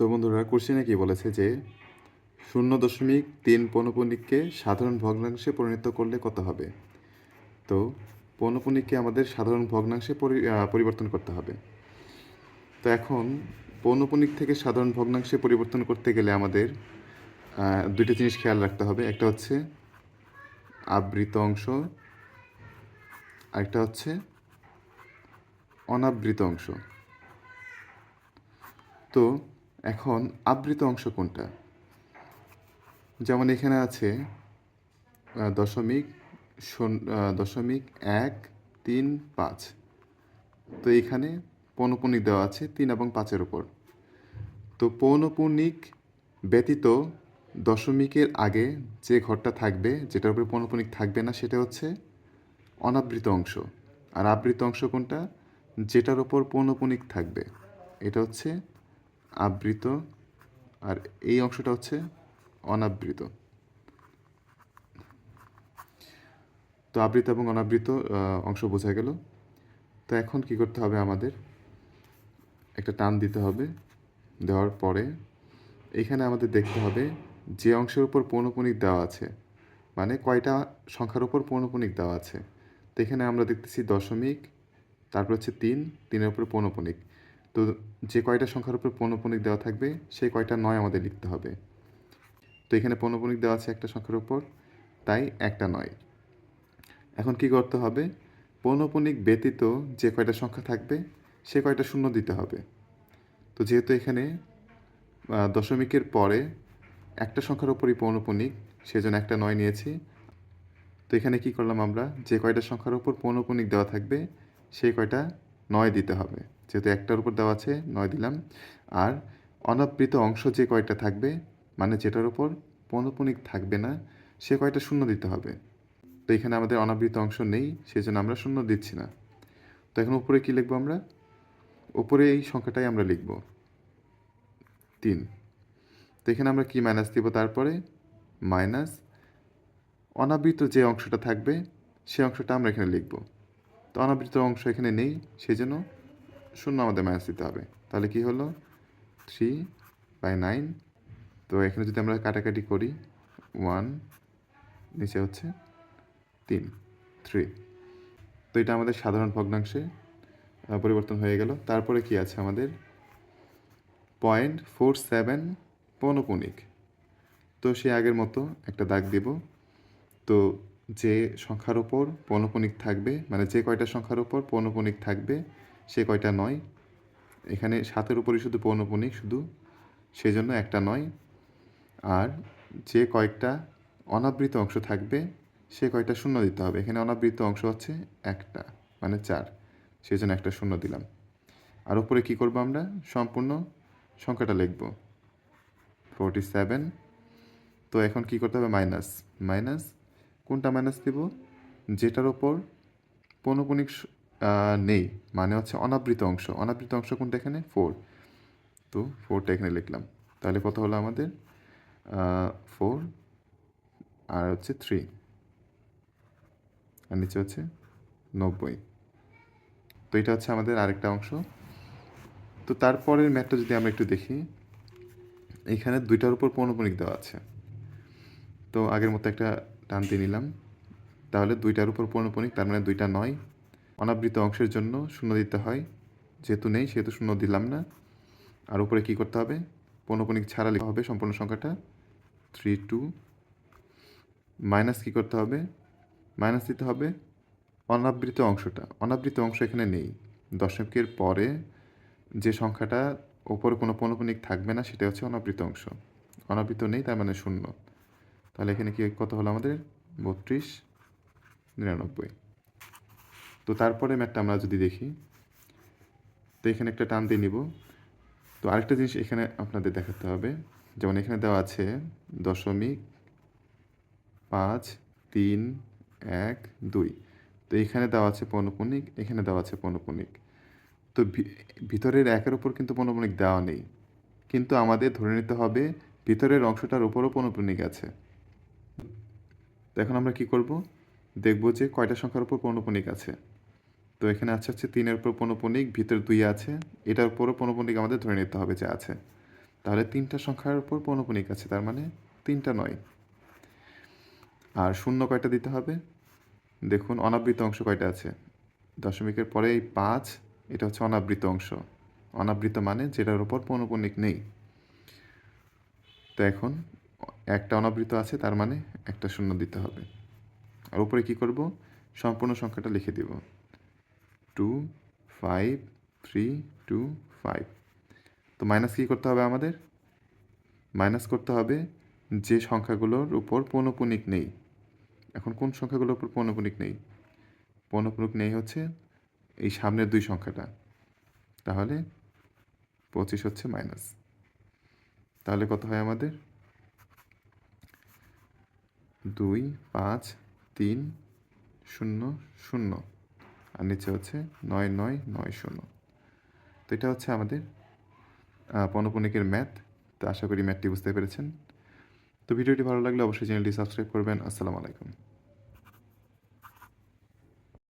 তো বন্ধুরা কোশ্চেনে কি বলেছে যে, শূন্য দশমিক তিন পৌনপুণিককে সাধারণ ভগ্নাংশে পরিণত করলে কত হবে? তো পৌনপুণিককে আমাদের সাধারণ ভগ্নাংশে পরি- পরিবর্তন করতে হবে। তো এখন পৌনপুণিক থেকে সাধারণ ভগ্নাংশে পরিবর্তন করতে গেলে আমাদের দুইটা জিনিস খেয়াল রাখতে হবে। একটা হচ্ছে আবৃত অংশ, আরেকটা হচ্ছে অনাবৃত অংশ। তো এখন আবৃত অংশ কোনটা? যেমন এখানে আছে দশমিক দশমিক এক তিন পাঁচ। তো এখানে পৌনপুণিক দেওয়া আছে তিন এবং পাঁচের ওপর তো পৌনপুণিক ব্যতীত দশমিকের আগে যে ঘরটা থাকবে, যেটার উপরে পৌনপুণিক থাকবে না, সেটা হচ্ছে অনাবৃত অংশ। আর আবৃত অংশ কোনটা? যেটার ওপর পৌনপুণিক থাকবে, এটা হচ্ছে আবৃত, আর এই অংশটা হচ্ছে অনাবৃত। তো আবৃত এবং অনাবৃত অংশ বোঝা গেল। তো এখন কি করতে হবে আমাদের? একটা টান দিতে হবে দেওয়ার পরে। এখানে আমাদের দেখতে হবে যে অংশের উপর পৌনপুণিক দেওয়া আছে মানে কয়টা সংখ্যার উপর পৌনপুণিক দেওয়া আছে। তো এখানে আমরা দেখতেছি দশমিক, তারপর হচ্ছে তিন, তিনের উপর পৌনপুণিক তো যে কয়টা সংখ্যার উপর পৌনপুণিক দেওয়া থাকবে, সেই কয়টা নয় আমাদের লিখতে হবে। তো এখানে পৌনপুণিক দেওয়া আছে একটা সংখ্যার উপর, তাই একটা নয়। এখন কি করতে হবে? পৌনপুণিক ব্যতীত যে কয়টা সংখ্যা থাকবে, সে কয়টা শূন্য দিতে হবে। তো যেহেতু এখানে দশমিকের পরে একটা সংখ্যার উপরই পৌনপুণিক সেজন্য একটা নয় নিয়েছি। তো এখানে কি করলাম আমরা? যে কয়টা সংখ্যার উপর পৌনপুণিক দেওয়া থাকবে, সেই কয়টা নয় দিতে হবে। যেহেতু একটার উপর দেওয়া আছে, নয় দিলাম। আর অনাবৃত অংশ যে কয়টা থাকবে মানে যেটার উপর পৌনপুণিক থাকবে না, সে কয়টা শূন্য দিতে হবে। তো এখানে আমাদের অনাবৃত অংশ নেই সেই জন্য আমরা শূন্য দিচ্ছি না। তো এখন উপরে কি লিখব আমরা? উপরে এই সংখ্যাটাই আমরা লিখব। তিন। তো এখানে আমরা কি মাইনাস দিব তারপরে? মাইনাস অনাবৃত যে অংশটা থাকবে সেই অংশটা আমরা এখানে লিখব। তো অনাবৃত অংশ এখানে নেই সেই জন্য শূন্য আমাদের মাইনাস দিতে হবে। তাহলে কি হলো? থ্রি বাই নাইন তো এখানে যদি আমরা কাটাকাটি করি ওয়ান নিচে হচ্ছে তিন থ্রি তো এটা আমাদের সাধারণ ভগ্নাংশে পরিবর্তন হয়ে গেল। তারপরে কি আছে আমাদের? পয়েন্ট ফোর সেভেন পৌনপুণিক তো সে আগের মতো একটা দাগ দিব। তো যে সংখ্যার ওপর পৌনপুণিক থাকবে মানে যে কয়টা সংখ্যার ওপর পৌনপুণিক থাকবে সে কয়টা নয়? এখানে সাতের উপরই শুধু পৌনপুণিক শুধু সেজন্য একটা নয়। আর যে কয়েকটা অনাবৃত অংশ থাকবে সে কয়টা শূন্য দিতে হবে? এখানে অনাবৃত অংশ হচ্ছে একটা মানে চার। সেই জন্য একটা শূন্য দিলাম। আর উপরে কী করব আমরা? সম্পূর্ণ সংখ্যাটা লিখব। ফোরটি সেভেন তো এখন কি করতে হবে? মাইনাস মাইনাস কোনটা মাইনাস দিব? যেটার ওপর আহ, নেই। মানে হচ্ছে অনাবৃত অংশ। অনাবৃত অংশ কোনটা এখানে? ফোর তো ফোরটা এখানে লিখলাম। তাহলে কত হলো আমাদের? ফোর আর হচ্ছে থ্রি আর নিচে হচ্ছে নব্বই। তো এটা হচ্ছে আমাদের আরেকটা অংশ। তো তারপরের ম্যাথটা যদি আমরা একটু দেখি, এখানে দুইটার উপর পৌনপুণিক দেওয়া আছে। তো আগের মতো একটা টান দিয়ে নিলাম। তাহলে দুইটার উপর পৌনপুণিক তার মানে দুইটা নয়। অনাবৃত অংশের জন্য শূন্য দিতে হয়। যেহেতু নেই, সেহেতু শূন্য দিলাম না। আর উপরে কী করতে হবে? পৌনপুণিক ছাড়া লিখতে হবে সম্পূর্ণ সংখ্যাটা। থ্রি টু মাইনাস কী করতে হবে? মাইনাস দিতে হবে অনাবৃত অংশটা। অনাবৃত অংশ এখানে নেই। দশকের পরে যে সংখ্যাটা ওপরে কোনো পৌনপুণিক থাকবে না, সেটা হচ্ছে অনাবৃত অংশ। অনাবৃত নেই, তার মানে শূন্য। তাহলে এখানে কি কত হলো আমাদের? বত্রিশ, নিরানব্বই। তো তারপরে ম্যাটটা আমরা যদি দেখি, তো এখানে একটা টান দিয়ে নিব। তো আরেকটা জিনিস এখানে আপনাদের দেখাতে হবে, যেমন এখানে দেওয়া আছে দশমিক পাঁচ তিন এক দুই। তো এখানে দেওয়া আছে পৌনপুণিক এখানে দেওয়া আছে পৌনপুণিক তো ভিতরের একের উপর কিন্তু পৌনপুণিক দেওয়া নেই। কিন্তু আমাদের ধরে নিতে হবে ভিতরের অংশটার উপরও পৌনপুণিক আছে। তো এখন আমরা কি করব? দেখব যে কয়টা সংখ্যার উপর পৌনপুণিক আছে। তো এখানে আছে হচ্ছে তিনের উপর পৌনপুণিক ভিতরে দুই আছে, এটার উপরও পৌনপুণিক আমাদের ধরে নিতে হবে যে আছে। তাহলে তিনটা সংখ্যার উপর পৌনপুনিক আছে, তার মানে তিনটা নয়। আর শূন্য কয়টা দিতে হবে? দেখুন, অনাবৃত অংশ কয়টা আছে? দশমিকের পরে এই পাঁচ, এটা হচ্ছে অনাবৃত অংশ। অনাবৃত মানে যেটার উপর পৌনপুনিক নেই। তো এখন একটা অনাবৃত আছে, তার মানে একটা শূন্য দিতে হবে। আর উপরে কী করব? সম্পূর্ণ সংখ্যাটা লিখে দিব। Two five three two five তো মাইনাস কী করতে হবে আমাদের? মাইনাস করতে হবে যে সংখ্যাগুলোর উপর পৌনপুনিক নেই। এখন কোন সংখ্যাগুলোর উপর পৌনপুনিক নেই? পৌনপুনিক নেই হচ্ছে এই সামনের দুই সংখ্যাটা। তাহলে পঁচিশ হচ্ছে মাইনাস তাহলে কত হয় আমাদের? দুই, পাঁচ তিন, শূন্য শূন্য। আর নিচে হচ্ছে নয় নয় নয়, শূন্য। তো এটা হচ্ছে আমাদের পনপনিকের ম্যাথ। তো আশা করি ম্যাথটি বুঝতে পেরেছেন। তো ভিডিওটি ভালো লাগলে অবশ্যই চ্যানেলটি সাবস্ক্রাইব করবেন। আসসালামু আলাইকুম।